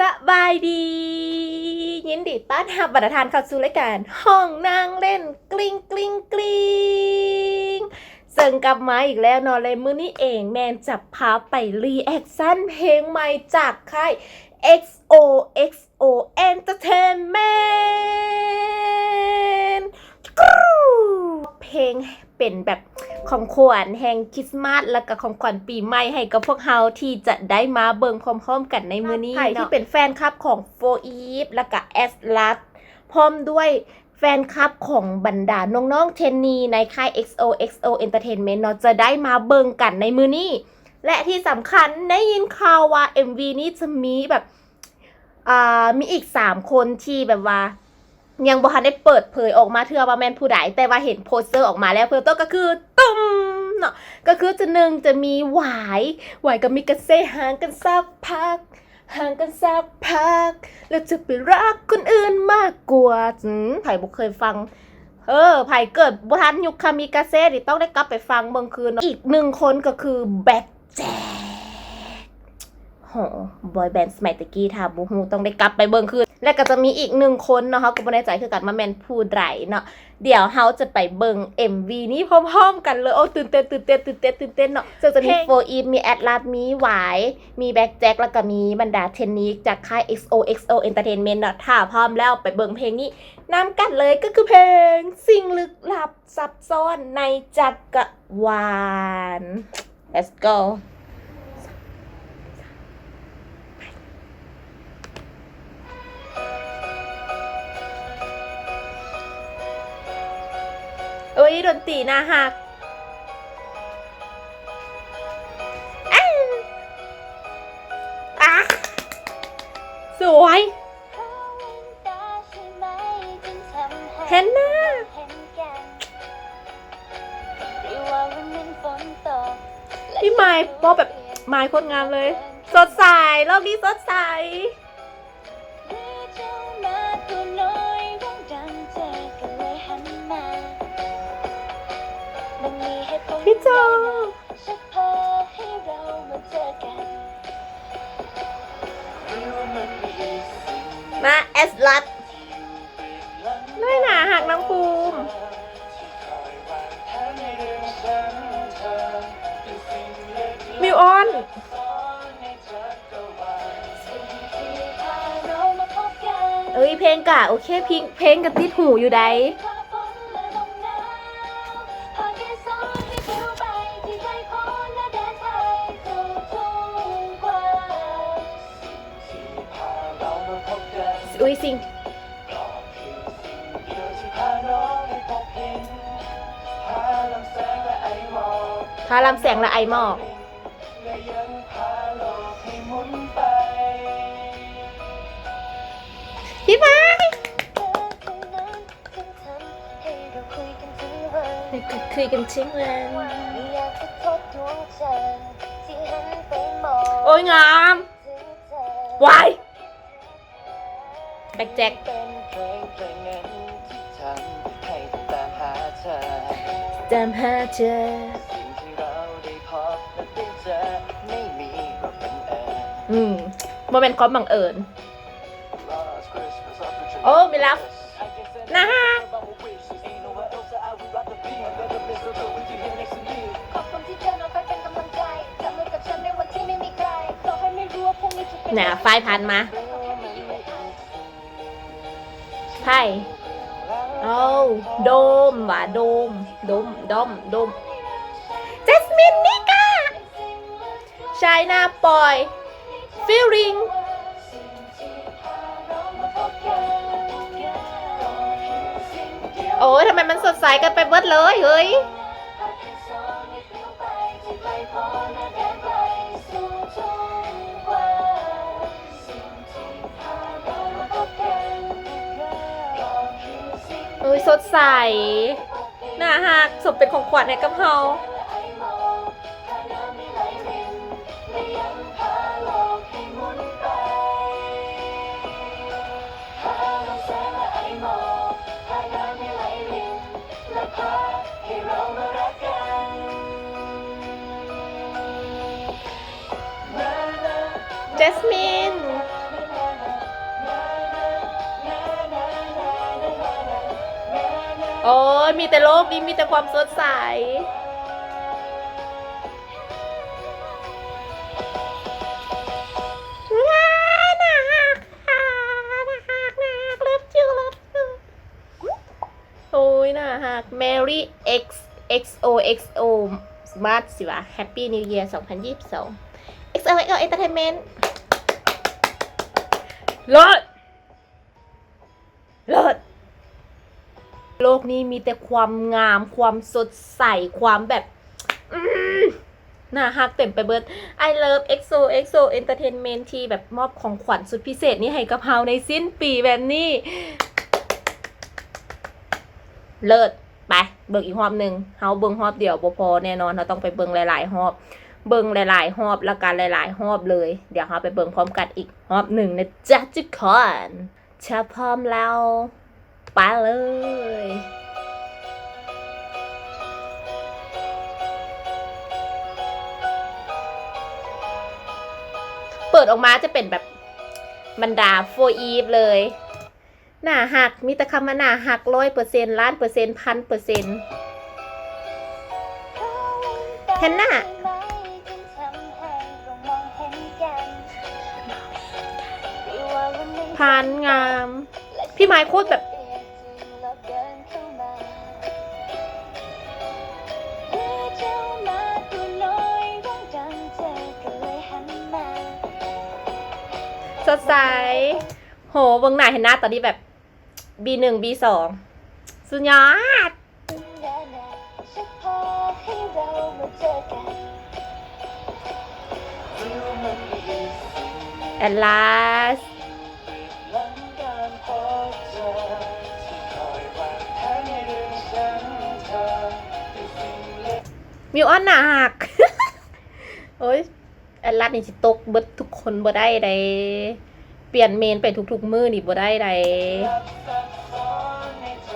สบายดี ยินดีต้อนรับบัตรทานเข้าสู่รายการ ห้องนางเล่นกลิ้งกลิ้งกลิ้งซึ่งกลับมาอีกแล้วนอนเลยมื้อนี้เองแมนจะพาไปรีแอคชั่นเพลงใหม่จากค่าย XO XO Entertainment เพลง เป็นแบบของขวัญแห่งคริสต์มาสแล้วก็ของขวัญปีใหม่ให้กับพวกเราที่จะได้มาเบิ่งพร้อมๆกันในมื้อนี้ใครที่เป็นแฟนคลับของโฟอีฟแล้วก็แอสลัดพร้อมด้วยแฟนคลับของบรรดาน้องๆเทนนีในค่าย XO XO Entertainment เนาะจะได้มาเบิ่งกันในมื้อนี้ และที่สำคัญได้ยินข่าวว่า MV นี้จะมีแบบอ่ามีอีกสามคนที่แบบว่า ยังบ่ทันได้เปิดเผยออกมาเทื่อว่าแม่นผู้ใดแต่ว่าเห็นโปสเตอร์ออกมาแล้วเพิ่นตัวก็คือตุ้มเนาะก็คือจะหนึ่งจะมีหวายหวายกับมิกาเซ่ห่างกันสักพักห่างกันสักพัก แล้วจะไปรักคนอื่นมากกว่าไผ่บ่เคยฟัง เออไผ่เกิดบ่ทันยุคคามิกาเซ่ดิต้องได้กลับไปฟังเบิ่งคืน อีกหนึ่งคนก็คือแบ็คแจ โหบอยแบนด์สมัยตะกี้ถ้าบูฮูต้องได้กลับไปเบิ่งคืนและก็จะมีอีกหนึ่งคนเนาะเขาก็บ่แน่ใจคือกันมาแมนพูดไรเนาะเดี๋ยวเฮาจะไปเบิ่ง MV นี้พร้อมๆกันเลย โอ้ตื่นเต้นตื่นเต้นตื่นเต้นตื่นเต้นเนาะซึ่งจะมีโฟอีฟมีแอดลาสมีหวาย มีแบ็คแจ็คแล้วก็มีบรรดาเทนนิสจากค่าย XOXO Entertainment เนาะถ้าพร้อมแล้วไปเบิ่งเพลงนี้นำกันเลยก็คือเพลง สิ่งลึกลับซับซ้อนในจักรวาล let's go อ้ยดนตรีน่าฮักอ้าวอะสวย เห็นหน้าพี่ไม้ป๊อปแบบไม้โคตรงามเลย สดใสรอบนี้สดใส พี่โจชักพอให้เรามาเจอกันมาเอสลัดน้อยหนาหักน้องภูมิมิวออนเอ้ยเพลงกะโอเคเพลงเพลงกับติดหูอยู่ใดาลำแสงและไอหมอกพี่ไม้คุยกันชิ้งเลยโอ้ยงามวายแบ็คแจ็คเป็นเพลงเพลงนั้นที่ทำให้ต้องตามหาเธอ โมเมนต์ความบังเอิญโอ้มีลับนะฮะขอบคุณที่เจอน้องไปเป็นกำลังใจจับมือกับฉันในวันที่ไม่มีใครต่อให้ไม่รู้ว่าพรุ่งนี้จะเป็นน่ะไฟพันมาไพ่เอาโดมว่ะโดมโดมดอมโดมเจสมินนิกาชายนาปอย ฟิลลิงโอ้ยทำไมมันสดใสกันไปเบิดเลยเฮ้ยเอ้ยสดใส น่าฮักสมเป็นของขวัญให้กับเฮา จสมินโอ้ยมีแต่โลกนี้มีแต่ความสดใส โอ้ยน่าฮัก Merry X XOXO Smart สิวะ Happy New Year 2022 XOXO Entertainment เลิศเลิศโลกนี้มีแต่ความงาม ความสดใส ความแบบน่าฮักเต็มไปเบิด I love EXO EXO Entertainment ที่แบบมอบของขวัญสุดพิเศษนี้ให้กับเฮาในสิ้นปีแบบนี้ เลิศ ไป เบิ่งอีกรอบหนึ่งเฮาเบิ่งรอบเดียวบ่พอแน่นอนเราต้องไปเบิ่งหลาย ๆ รอบ เบิ่งหลายๆรอบแล้วกันหลายๆรอบเลย เดี๋ยวเฮาไปเบิ่งพร้อมกันอีกรอบหนึ่งนะจ๊ะทุกคนถ้าพร้อมแล้วไปเลยเปิดออกมาจะเป็นแบบบรรดาโฟอีฟเลย หน้าหักมีแต่คำว่าหน้าหักร้อยเปอร์เซ็นต์ล้านเปอร์เซ็นต์พันเปอร์เซ็นต์เห็นหน้า พานงาม พี่ไม้โคตรแบบ สดใส โหเบิ่งหน้าเห็นหน้าตอนนี้แบบ B1 B2 สุดยอดแอดลาส มิวอ้อนหนาหักโอ้ยแอดลาสนี่สิตกเบิดทุกคนบ่ได้ใดเปลี่ยนเมนไปทุกๆมือนี่บ่ได้ใด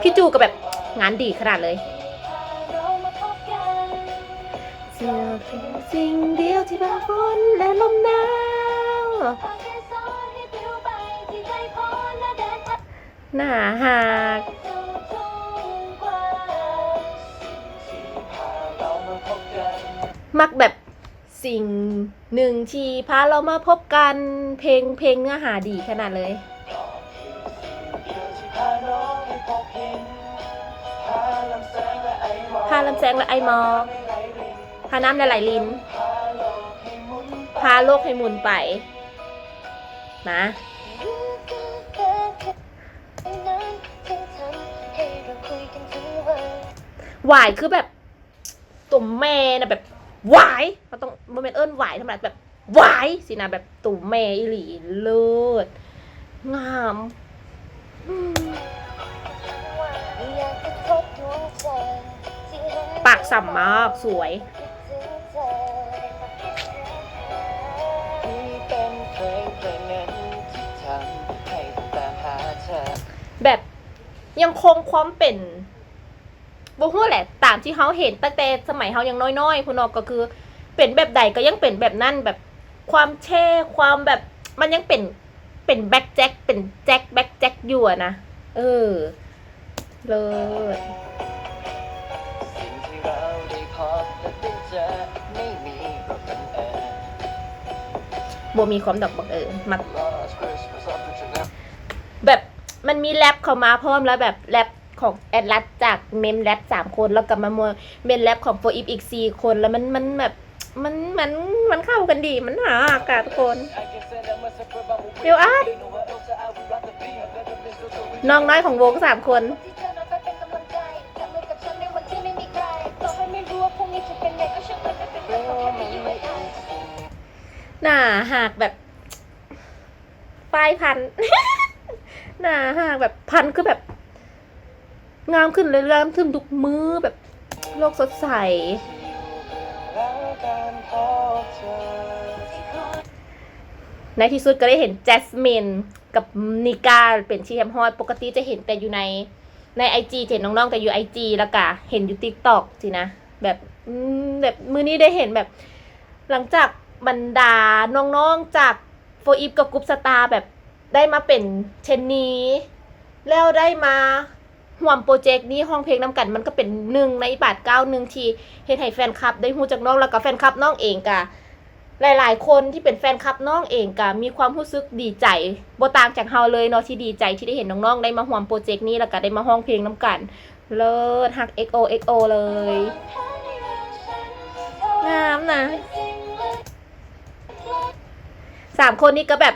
พี่จูก็แบบงานดีขนาดเลยเสื้อเสิ่งเดียวที่บางฝนและลมหนาวหน้าหัก มักแบบสิ่งหนึ่งที่พาเรามาพบกันเพลงเพลงเนื้อหาดีขนาดเลยพาลำแสงและไอหมอพาน้ำและไหลลินพาโลกให้หมุนไปนะหวายคือแบบตัวแม่นะแบบ หวายเราต้องโมเมนเอิญหวายธรรมดาแบบหวายสินะแบบตัวแม่อีหลีเลิศงามปากสัมมากสวยแบบยังคงความเป็น บ่ฮู้แหละตามที่เขาเห็นตั้งแต่สมัยเขายังน้อยๆพุ่นเนอกก็คือ เป็นแบบใดก็ยังเป็นแบบนั้นแบบความแช่ความแบบมันยังเป็นเป็นแบ็คแจ็คเป็นแจ็คแบ็คแจ็คอยู่อะนะเออเลยสิ่งที่เราได้พบและได้เจอไม่มีหรอกบังเอิญบัวมีความดอกบังเอิญมัก Last Christmas I put your left แบบมันมีแรปเข้ามาเพร้อมแล้วแบบแรป ของแอดลัสจากเมมแลบสามคนแล้วกับมามัวเมมแลบของโฟอีฟอีกสี่คนแล้วมันมันแบบมันมันมันเข้ากันดีมันหาอากาศทุกคนเดี๋ยวอาดน้องน้อยของวงสามคนหนาหากแบบป้ายพันหนาหากแบบพันคือแบบ งามขึ้นเลยงามขึ้นทุกมือแบบโลกสดใส ในที่สุดก็ได้เห็นแจสมินกับนิก้าเป็นชีแฮมฮอดปกติจะเห็นแต่อยู่ในในไอจีเห็นน้องๆแต่อยู่ไอจีแล้วก็เห็นอยู่ติ๊กตอกสินะ แบบแบบมือนี้ได้เห็นแบบ หลังจากบรรดาน้องๆจากโฟอีฟกับกรุ๊ปสตาร์แบบได้มาเป็นเชนนีแล้วได้มา ห่วมโปรเจกต์นี้ห้องเพลงน้ำกันมันก็เป็นหนึ่งในบาทเก้าหนึ่งทีเฮ็ดให้แฟนคลับ ได้ฮู้จักน้องแล้วก็แฟนคลับน้องเองกะหลาย ๆ คนที่เป็นแฟนคลับน้องเองกะมีความรู้สึกดีใจบต่างจากเฮาเลยเนาะที่ดีใจที่ได้เห็นน้องๆได้มาห่วมโปรเจกต์นี้แล้วก็ได้มาห้องเพลงน้ำกัน เลิศฮัก XO XO เลยงามนะสามคนนี้ก็แบบ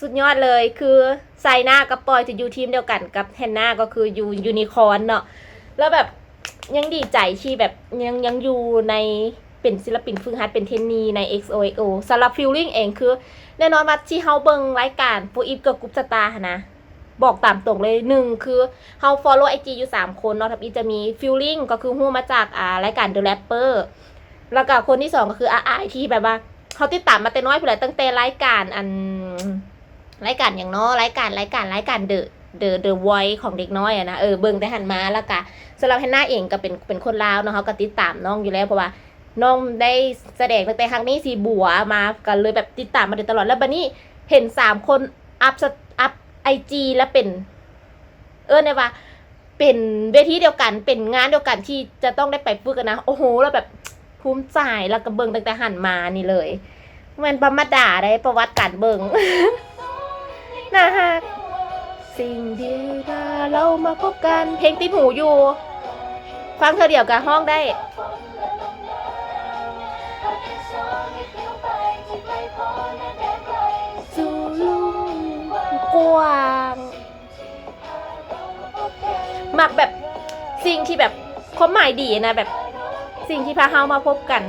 สุดยอดเลยคือไซน่ากับปอยจะอยู่ทีมเดียวกันกับแฮนนาก็คืออยู่ยูนิคอร์นเนาะแล้วแบบยังดีใจที่แบบยังยังอยู่ในเป็นศิลปินฝึกหัดเป็นเทนนีใน XOXO สำหรับฟิลลิ่งเองคือ แน่นอนว่าที่เฮาเบิงรายการโฟอีฟกับกรุ๊ปสตาร์นะ บอกตามตรงเลยหนึ่งคือเฮา follow IG อยู่ 3 คนเนาะทับอีจะมีฟิลลิ่งก็คือฮู้มาจากอ่ารายการ The Rapper แล้วก็คนที่สองก็คืออาไอที่แบบว่าเขาติดตามมาแต่น้อยผู้ใดตั้งแต่รายการอัน รายการอย่างเน้อรายการรายการรายการเดอะเดอะเดอะไวของเด็กน้อยอะนะเออเบิ่งแต่หันมาแล้วก็สำหรับแฮนนาเองก็เป็นเป็นคนลาวเนาะเขาก็ติดตามน้องอยู่แล้วเพราะว่าน้องได้แสดงตั้งแต่ครั้งนี้สีบัวมากันเลยแบบติดตามมาโดยตลอดแล้วบัดนี้เห็นสามคนอัพสอัพไอจีแล้วเป็น เออเนี่ยว่า เป็นเวทีเดียวกันเป็นงานเดียวกันที่จะต้องได้ไปฝึกกันนะ โอ้โห แล้วแบบภูมิใจแล้วก็เบิงตั้งแต่หันมานี่เลยมันประมาดาได้ประวัติการเบิง นะฮะสิ่งที่เรามาพบกันเพลงติดหูอยู่ ฟังเธอเดี่ยวกับห้องได้สูลุงกว้างมักแบบสิ่งที่แบบความหมายดีนะแบบ สิ่งที่พาเฮามาพบกัน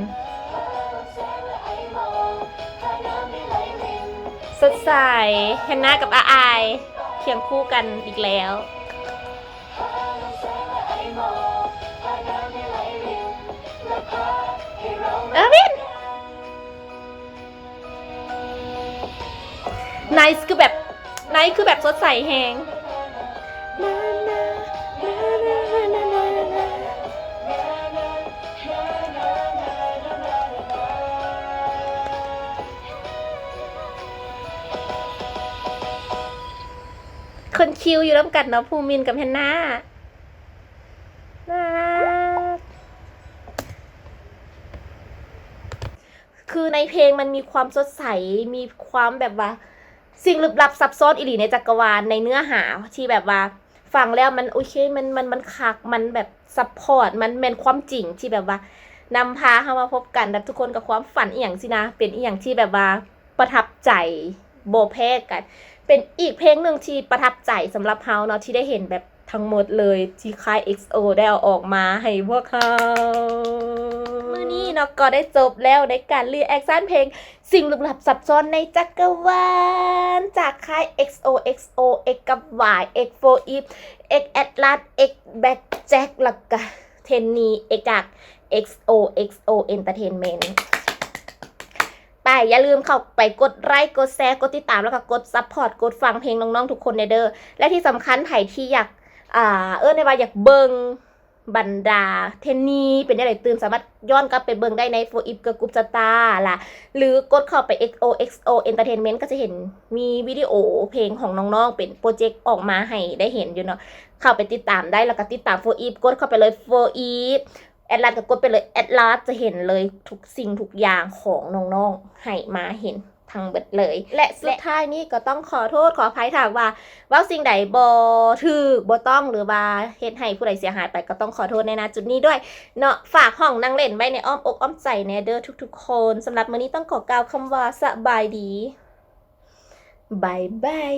ใสแฮนนากับอาอายเคียงคู่กันอีกแล้ว เออวินไนท์คือแบบไนท์คือแบบสดใสแฮง คิวอยู่ร่วมกันเนาะภูมินกับแฮนนาน่ารักคือในเพลงมันมีความสดใส มีความแบบว่า สิ่งลึกลับซับซ้อนอิหลีในจักรวาลในเนื้อหาที่แบบว่าฟังแล้วมันโอเคมันมันมันคักมันแบบซัพพอร์ตมันเป็นความจริงที่แบบว่านำพาเข้ามาพบกันแบบทุกคนกับความฝันอีหยังสินะ เป็นอีหยังที่แบบว่าประทับใจโบแพ้กัน เป็นอีกเพลงหนึ่งที่ประทับใจสำหรับเฮาเนาะที่ได้เห็นแบบทั้งหมดเลยที่ค่าย XO ได้เอาออกมาให้พวกเขาเมื่อนี้เนาะก็ได้จบแล้วในการรีแอคชั่นเพลง สิ่งลึกลับซับซ้อนในจักรวาลจากค่าย XO XO X กับ Y X 4 E X Atlas X Back Jack แล้วก็เทนนี X จาก XO XO Entertainment อย่าลืมเข้าไปกดไลค์กดแชร์กดติดตามแล้วก็กดซัพพอร์ตกดฟังเพลงน้องๆทุกคนในเด้อและที่สำคัญไผ่ที่อยากอ่าเออในว่าอยากเบิงบรรดาเทนนีเป็นได้ไรตื่นสามารถย้อนกลับไปเบิงได้ในโฟอิฟกับกรุ๊ปสตาร์ล่ะ หรือกดเข้าไป XO XO Entertainment ก็จะเห็นมีวิดีโอเพลงของน้องๆ เป็นโปรเจกต์ออกมาให้ได้เห็นอยู่เนาะเข้าไปติดตามได้แล้วก็ติดตามโฟอีฟกดเข้าไปเลยโฟอีฟ แอดลาสก็กดไปเลยแอดลาสจะเห็นเลยทุกสิ่งทุกอย่างของน้องๆให้มาเห็นทั้งเบิดเลย และสุดท้ายนี้ก็ต้องขอโทษขออภัยถามว่าว่าสิ่งใดบ่ถูกบ่ต้องหรือว่าเฮ็ดให้ผู้ใดเสียหายไปก็ต้องขอโทษในนะจุดนี้ด้วยเนาะฝากห้องนั่งเล่นไว้ในอ้อมอกอ้อมใจแนเด้อทุก ๆ คนสำหรับมื้อนี้ต้องขอกล่าวคำว่าสบายดีบายบาย